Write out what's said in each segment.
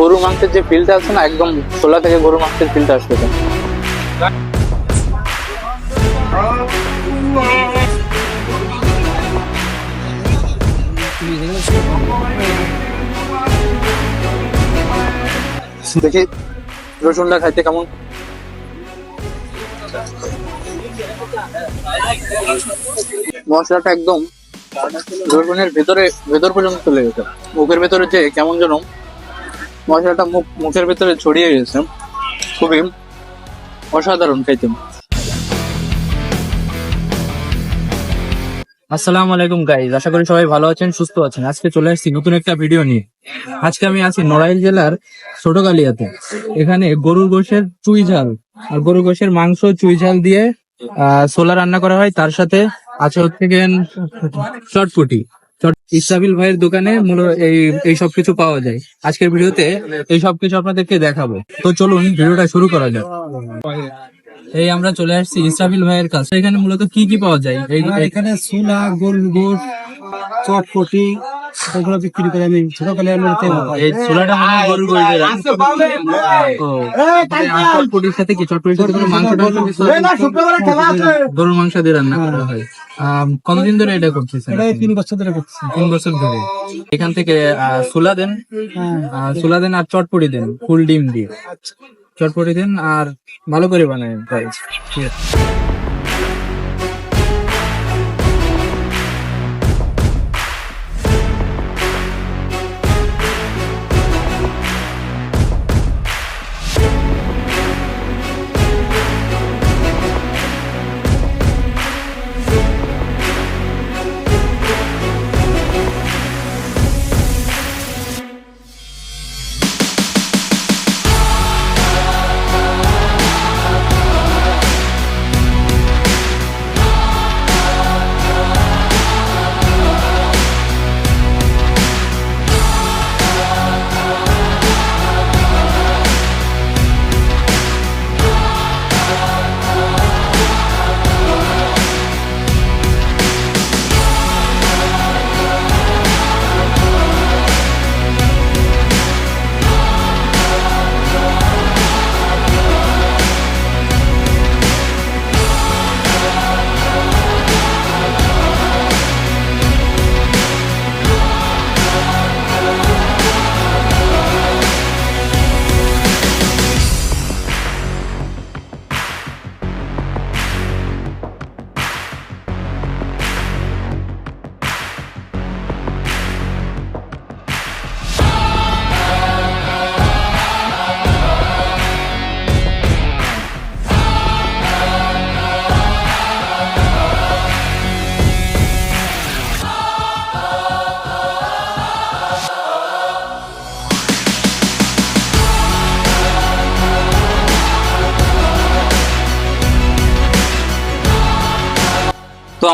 গরু মাংসের যে ফিলটা আছে না, একদম ছোলা থেকে গরু মাংসের ফিলটা আসবে দেখি, রসুনটা খাইতে কেমন? মশলাটা একদম রসুনের ভেতরে, ভেতর পর্যন্ত চলে গেছে। মুখের ভেতরে যে কেমন যেন মশলাটা মুখ, মুখের ভেতরে ছড়িয়ে গেছে। খুবই অসাধারণ খাইতে আসসালামু আলাইকুম গাইজ আশা করি সবাই ভালো আছেন, সুস্থ আছেন। আজকে চলে আসছি নতুন একটা ভিডিও নিয়ে। আজকে আমি আছি নড়াইল জেলার ছোটকালিয়াতে। এখানে গরুর গোশের চুই ঝাল আর গরুর গোশের মাংস, চুই ঝাল দিয়ে ছোলা রান্না করা হয়। তার সাথে আছে হচ্ছে চটপটি চট ইসাবিল ভাইয়ের দোকানে মূলত এই এই সব কিছু পাওয়া যায়। আজকের ভিডিওতে এই সব কিছু আপনাদেরকে দেখাবো। তো চলুন ভিডিওটা শুরু করা যাক। এই আমরা চলে আসছি ইসরাফিল ভাইয়ের কাছে। এখানে মূলত কি কি পাওয়া যায়? এখানে সুলা গোল গোট চটপটি এগুলো বিক্রি করে আমি। ছোটকালে এই মনে গরুর সাথে কি? চটপটির সাথে কোনো মাংস গরুর দিয়ে রান্না করা হয়। কতদিন ধরে এটা করতেছেন এটা তিন বছর ধরে করতেছি। তিন বছর ধরে। এখান থেকে আহ, সুলা দেন? হ্যাঁ। সুলা দেন আর চটপটি দেন ফুল ডিম দিয়ে। চটপটি দেন আর ভালো করে বানায় ঠিক আছে।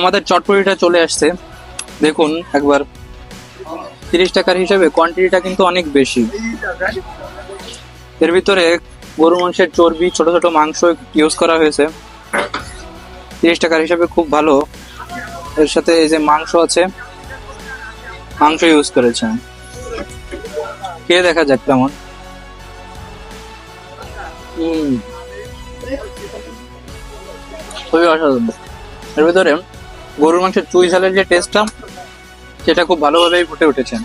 আমাদের চটপটিটা চলে আসছে। দেখুন, একবার তিরিশ টাকার হিসেবে কোয়ান্টিটিটা কিন্তু অনেক বেশি। এর ভিতরে গরু মাংসের চর্বি, ছোট ছোট মাংস ইউজ করা হয়েছে। তিরিশ টাকার হিসাবে খুব ভালো। এর সাথে এই যে মাংস আছে, মাংস ইউজ করেছে খেয়ে দেখা যাক কেমন। খুবই অসাধারণ। এর ভিতরে গরুর মাংসের চুই ঝালের যে টেস্টটা সেটা খুব ভালোভাবেই ফুটে উঠেছে।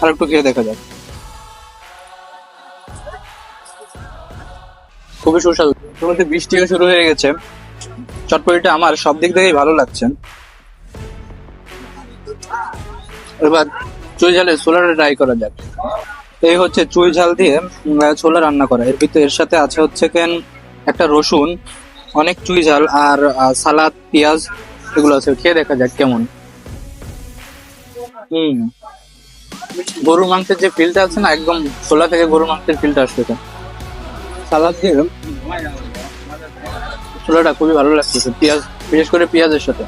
আর একটু খেয়ে দেখা যাক। খুবই সুস্বাদু। এর মধ্যে বৃষ্টিও শুরু হয়ে গেছে। চটপটিটা আমার সব দিক থেকেই ভালো লাগছে। এবার চুই ঝালের ছোলাটা ট্রাই করা যাক। এই হচ্ছে চুই ঝাল দিয়ে ছোলা রান্না করা। এর ভিতরে এর সাথে আছে হচ্ছে কেন, একটা রসুন অনেক চুই ঝাল আর সালাদ, পেঁয়াজ, এগুলো আছে। খেয়ে দেখা যাক কেমন। হুম। গরুর মাংসের যে ফিলটা আছে না, একদম ছোলা থেকে গরুর মাংসের ফিলটা আসছে সালাদ দিয়ে ছোলাটা খুবই ভালো লাগতেছে, পেঁয়াজ, বিশেষ করে পেঁয়াজের সাথে।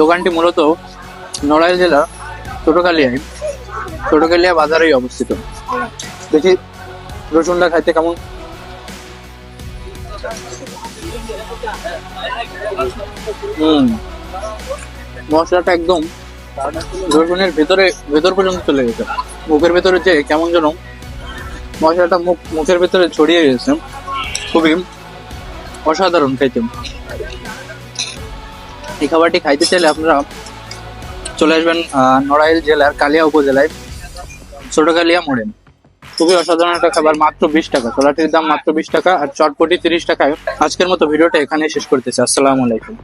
দোকানটি মূলত নড়াইল জেলা ছোটকালিয়ায়, ছোটকালিয়া বাজারেই অবস্থিত। দেখি রসুনটা খাইতে কেমন মশলাটা একদম বেগুনের ভেতরে, ভেতর পর্যন্ত চলে গেছে। মুখের ভেতরে যে কেমন যেন মশলাটা মুখ, মুখের ভেতরে ছড়িয়ে গেছে, খুবই অসাধারণ খাইতে এই খাবারটি খাইতে চাইলে আপনারা চলে আসবেন নড়াইল জেলার কালিয়া উপজেলায় ছোট কালিয়া মোড়ে। খুবই অসাধারণ একটা খাবার, মাত্র বিশ টাকা। ছোলাটির দাম মাত্র বিশ টাকা আর চটপটি তিরিশ টাকায় আজকের মতো ভিডিওটা এখানে শেষ করতেছি আসসালামু আলাইকুম।